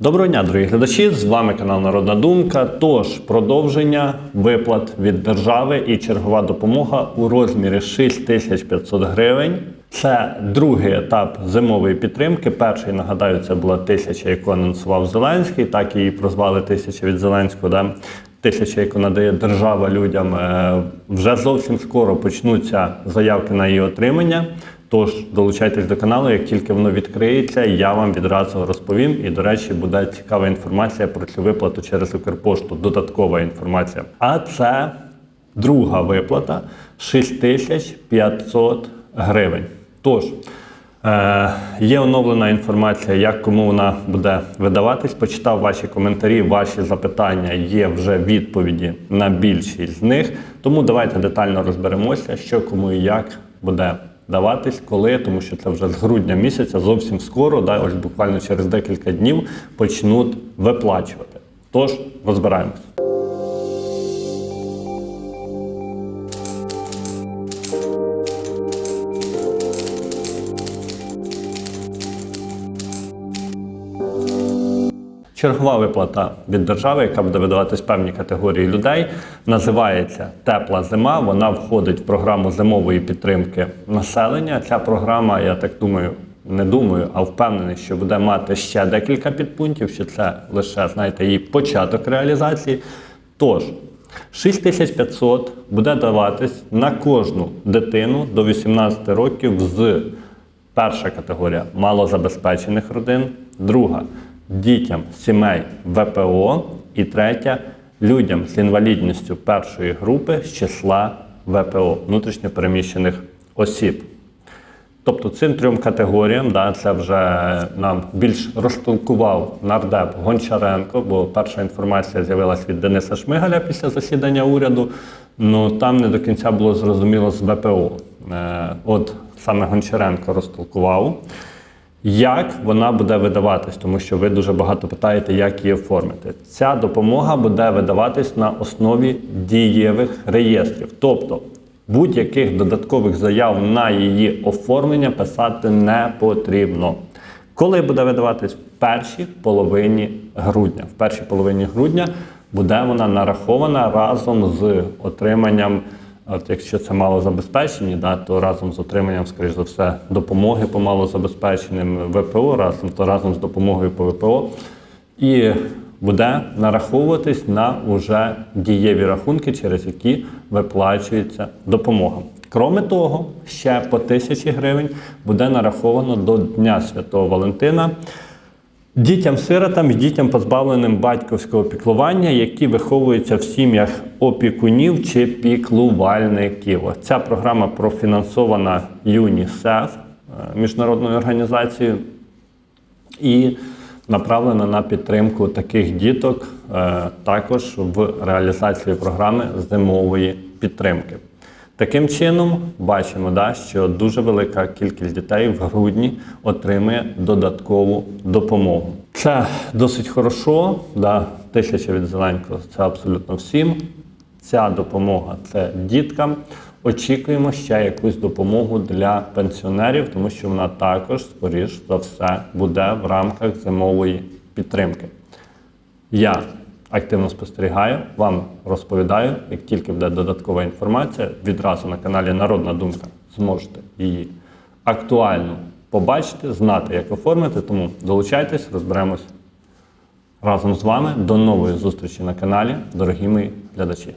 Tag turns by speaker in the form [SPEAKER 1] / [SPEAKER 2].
[SPEAKER 1] Доброго дня, дорогі глядачі! З вами канал Народна Думка. Тож продовження виплат від держави і чергова допомога у розмірі 6500 гривень. Це другий етап зимової підтримки. Перший нагадаю, це була тисяча, яку анонсував Зеленський. Так її прозвали тисяча від Зеленського. Да? Тисяча, яку надає держава людям. Е, Вже зовсім скоро почнуться заявки на її отримання. Тож долучайтесь до каналу, як тільки воно відкриється, я вам відразу розповім. І, до речі, буде цікава інформація про цю виплату через Укрпошту, додаткова інформація. А це друга виплата 6500 гривень. Тож, е, є оновлена інформація, як кому вона буде видаватись. Почитав ваші коментарі, ваші запитання, є вже відповіді на більшість з них. Тому давайте детально розберемося, що кому і як буде даватись, коли, тому що це вже з грудня місяця, зовсім скоро, да, ось буквально через декілька днів почнуть виплачувати. Тож розбираємося. Чергова виплата від держави, яка буде видаватись певній категорії людей, називається Тепла зима. Вона входить в програму зимової підтримки населення. Ця програма, я так думаю, не думаю, а впевнений, що буде мати ще декілька підпунктів, що це лише знаєте, її початок реалізації. Тож 6500 буде даватись на кожну дитину до 18 років з Перша категорія малозабезпечених родин, друга дітям сімей ВПО і третя людям з інвалідністю першої групи з числа ВПО внутрішньопереміщених осіб. Тобто цим трьом категоріям, да, це вже нам більш розтолкував нардеп Гончаренко, бо перша інформація з'явилась від Дениса Шмигаля після засідання уряду. Ну там не до кінця було зрозуміло з ВПО. Е, от саме Гончаренко розтолкував. Як вона буде видаватись, тому що ви дуже багато питаєте, як її оформити. Ця допомога буде видаватись на основі дієвих реєстрів. Тобто будь-яких додаткових заяв на її оформлення писати не потрібно. Коли буде видаватись в першій половині грудня. В першій половині грудня буде вона нарахована разом з отриманням. От якщо це малозабезпечені, да, то разом з отриманням, скоріш за все, допомоги по малозабезпеченим ВПО, разом то разом з допомогою по ВПО, і буде нараховуватись на уже дієві рахунки, через які виплачується допомога. Кроме того, ще по тисячі гривень буде нараховано до Дня Святого Валентина. Дітям-сиротам і дітям, позбавленим батьківського піклування, які виховуються в сім'ях опікунів чи піклувальників. Ця програма профінансована ЮНІСЕФ е, міжнародною організацією і направлена на підтримку таких діток е, також в реалізації програми зимової підтримки. Таким чином, бачимо, да, що дуже велика кількість дітей в грудні отримує додаткову допомогу. Це досить хорошо. Да, тисяча від Зеленського це абсолютно всім. Ця допомога це діткам. Очікуємо ще якусь допомогу для пенсіонерів, тому що вона також, скоріш за все, буде в рамках зимової підтримки. Я активно спостерігаю, вам розповідаю, як тільки буде додаткова інформація, відразу на каналі Народна Думка зможете її актуально побачити, знати, як оформити. Тому долучайтесь, розберемось разом з вами. До нової зустрічі на каналі, дорогі мої глядачі.